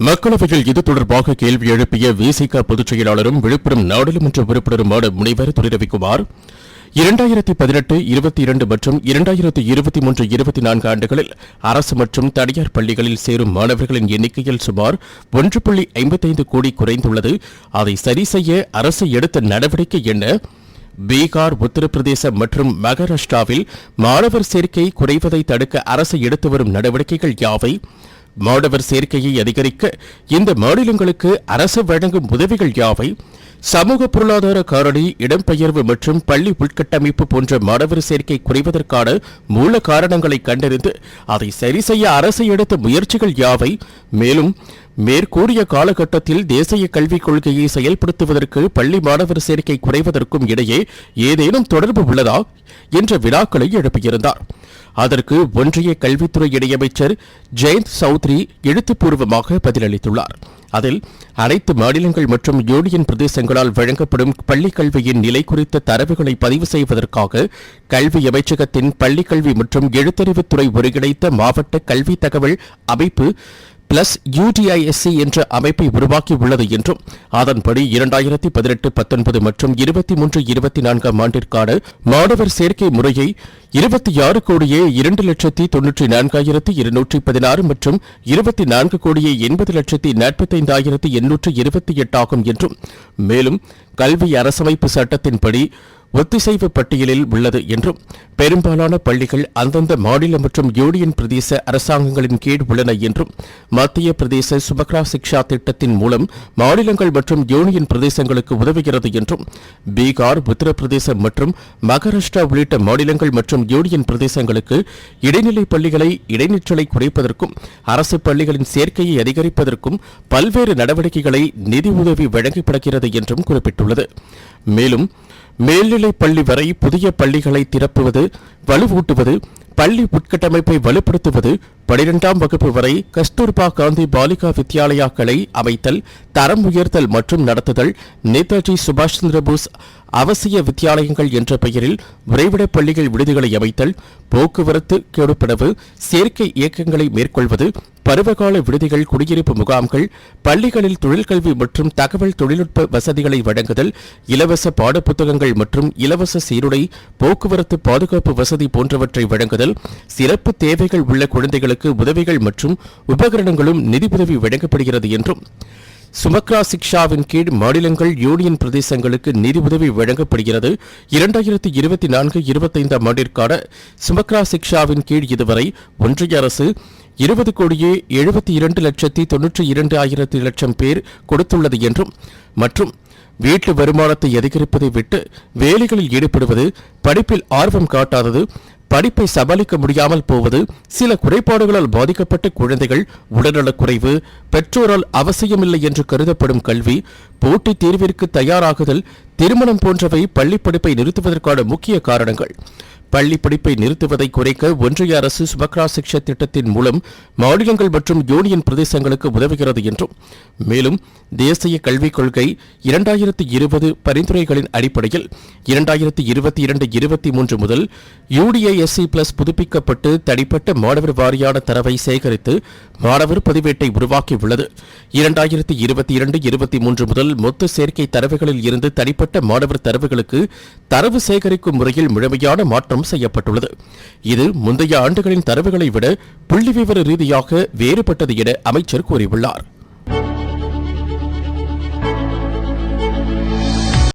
மக்களவையில் இது தொடர்பாக கேள்வி எழுப்பிய விசிக பொதுச் செயலாளரும் விழுப்புரம் நாடாளுமன்ற உறுப்பினருமான முனைவர் துரை ரவிக்குமார் இரண்டாயிரத்தி பதினெட்டு இருபத்தி இரண்டு மற்றும் இரண்டாயிரத்தி இருபத்தி மூன்று இருபத்தி நான்கு ஆண்டுகளில் அரசு மற்றும் தனியார் பள்ளிகளில் சேரும் மாணவர்களின் எண்ணிக்கையில் சுமார் ஒன்று புள்ளி ஐம்பத்தைந்து கோடி குறைந்துள்ளது. அதை சரி செய்ய அரசு எடுத்த நடவடிக்கை என்ன? பீகார் உத்தரப்பிரதேசம் மற்றும் மகாராஷ்டிராவில் மாணவர் சேர்க்கை குறைவதை தடுக்க அரசு எடுத்து வரும் நடவடிக்கைகள் யாவை? மாணவர் சேர்க்கையை அதிகரிக்க இந்த மாநிலங்களுக்கு அரசு வழங்கும் உதவிகள் யாவை? சமூக பொருளாதார காரணி இடம்பெயர்வு மற்றும் பள்ளி உள்கட்டமைப்பு போன்ற மாணவர் சேர்க்கை குறைவதற்கான மூல காரணங்களை கண்டறிந்து அதை சரி செய்ய அரசு எடுத்த முயற்சிகள் யாவை? மேலும் மேற்கூறிய காலகட்டத்தில் தேசிய கல்விக் கொள்கையை செயல்படுத்துவதற்கு பள்ளி மாணவர் சேர்க்கை குறைவதற்கும் இடையே ஏதேனும் தொடர்பு உள்ளதா என்ற வினாக்களை எழுப்பியிருந்தார். அதற்கு ஒன்றிய கல்வித்துறை இணையமைச்சர் ஜெயந்த் சௌத்ரி எழுத்துப்பூர்வமாக பதிலளித்துள்ளார். அதில் அனைத்து மாநிலங்கள் மற்றும் யூனியன் பிரதேசங்களால் வழங்கப்படும் பள்ளிக் கல்வியின் நிலை குறித்த தரவுகளை பதிவு செய்வதற்காக கல்வி அமைச்சகத்தின் பள்ளிக்கல்வி மற்றும் எழுத்தறிவுத்துறை ஒருங்கிணைத்த மாவட்ட கல்வி தகவல் அமைப்பு பிளஸ் யூடிஐஎஸ்சி என்ற அமைப்பை உருவாக்கியுள்ளது என்றும் அதன்படி இரண்டாயிரத்தி பதினெட்டு பத்தொன்பது மற்றும் இருபத்தி மூன்று இருபத்தி நான்காம் ஆண்டிற்கான மாணவர் சேர்க்கை முறையை இருபத்தி ஆறு கோடியே இரண்டு லட்சத்தி தொன்னூற்றி நான்காயிரத்தி இருநூற்றி பதினாறு மற்றும் இருபத்தி நான்கு கோடியே எண்பது லட்சத்தி நாற்பத்தைந்தாயிரத்தி எண்ணூற்று இருபத்தி எட்டாகும் என்றும் மேலும் கல்வி அரசமைப்பு சட்டத்தின்படி ஒத்திசைவு பட்டியலில் உள்ளது என்றும் பெரும்பாலான பள்ளிகள் அந்தந்த மாநில மற்றும் யூனியன் பிரதேச அரசாங்கங்களின் கீழ் உள்ளன என்றும் மத்திய பிரதேச சுபக்ரா சிக்ஷா திட்டத்தின் மூலம் மாநிலங்கள் மற்றும் யூனியன் பிரதேசங்களுக்கு உதவுகிறது என்றும் பீகார் உத்தரப்பிரதேசம் மற்றும் மகாராஷ்டிரா உள்ளிட்ட மாநிலங்கள் மற்றும் யூனியன் பிரதேசங்களுக்கு இடைநிலை பள்ளிகளை இடைநிற்றலை குறைப்பதற்கும் அரசு பள்ளிகளின் சேர்க்கையை அதிகரிப்பதற்கும் பல்வேறு நடவடிக்கைகளை நிதி உதவி வழங்கப்படுகிறது என்றும் குறிப்பிட்டுள்ளது. மேலும் மேல்நிலைப் பள்ளி வரை புதிய பள்ளிகளை திறப்புவது வலுவூட்டுவது பள்ளி உட்கட்டமைப்பை வலுப்படுத்துவது பனிரெண்டாம் வகுப்பு வரை கஸ்தூர்பா காந்தி பாலிகா வித்யாலயாக்களை அமைத்தல் தரம் உயர்த்தல் மற்றும் நடத்துதல் நேதாஜி சுபாஷ் சந்திரபோஸ் அவசிய வித்தியாலயங்கள் என்ற பெயரில் உறைவிடப் பள்ளிகள் விடுதிகளை அமைத்தல் போக்குவரத்து கெடுப்பிடவு சேர்க்கை இயக்கங்களை மேற்கொள்வது பருவகால விடுதிகள் குடியிருப்பு முகாம்கள் பள்ளிகளில் தொழிற்கல்வி மற்றும் தகவல் தொழில்நுட்ப வசதிகளை வழங்குதல் இலவச பாடப்புத்தகங்கள் மற்றும் இலவச சீருடை போக்குவரத்து பாதுகாப்பு வசதி போன்றவற்றை வழங்குதல் சிறப்பு தேவைகள் உள்ள குழந்தைகளுக்கு மாணவர்களுக்கு உதவிகள் மற்றும் உபகரணங்களும் நிதியுதவி வழங்கப்படுகிறது என்றும். சுமக்ரா சிக்ஷாவின் கீழ் மாநிலங்கள் யூனியன் பிரதேசங்களுக்கு நிதி உதவி வழங்கப்படுகிறது. இரண்டாயிரத்தி இருபத்தி நான்கு இருபத்தைந்தாம் ஆண்டிற்கான சுமக்ரா சிக்ஷாவின் கீழ் இதுவரை ஒன்றிய அரசு இருபது கோடியே எழுபத்தி இரண்டு லட்சத்தி தொன்னூற்றி இரண்டு ஆயிரத்தி லட்சம் பேர் கொடுத்துள்ளது என்றும் மற்றும் வீட்டு வருமானத்தை அதிகரிப்பதை விட்டு வேலைகளில் ஈடுபடுவது படிப்பில் ஆர்வம் காட்டாதது படிப்பை சமாளிக்க முடியாமல் போவது சில குறைபாடுகளால் பாதிக்கப்பட்ட குழந்தைகள் உடல்நலக் குறைவு பெற்றோரால் அவசியமில்லை என்று கருதப்படும் கல்வி போட்டித் தேர்விற்கு தயாராகுதல் திருமணம் போன்றவை பள்ளி படிப்பை நிறுத்துவதற்கான முக்கிய காரணங்கள். பள்ளி படிப்பை நிறுத்துவதை குறைக்க ஒன்றிய அரசு சுபக்ரா சிக்ஷா திட்டத்தின் மூலம் மாநிலங்கள் மற்றும் யூனியன் பிரதேசங்களுக்கு உதவுகிறது என்றும் மேலும் தேசிய கல்விக் கொள்கை இரண்டாயிரத்தி இருபது பரிந்துரைகளின் அடிப்படையில் இரண்டாயிரத்தி இருபத்தி இரண்டு இருபத்தி மூன்று முதல் யூடிஐஎஸ்சி பிளஸ் புதுப்பிக்கப்பட்டு தனிப்பட்ட மாணவர் வாரியான தரவை சேகரித்து மாணவர் பதிவேட்டை உருவாக்கியுள்ளது. இரண்டாயிரத்தி இருபத்தி இரண்டு இருபத்தி மூன்று முதல் மொத்த சேர்க்கை தரவுகளில் இருந்து தனிப்பட்ட மாணவர் தரவுகளுக்கு தரவு சேகரிக்கும் முறையில் முழுமையான மாற்றம் செய்யப்பட்டுள்ளது. இது முந்தைய ஆண்டுகளின் தரவுகளை விட புள்ளிவிவர ரீதியாக வேறுபட்டது என அமைச்சர் கூறியுள்ளார்.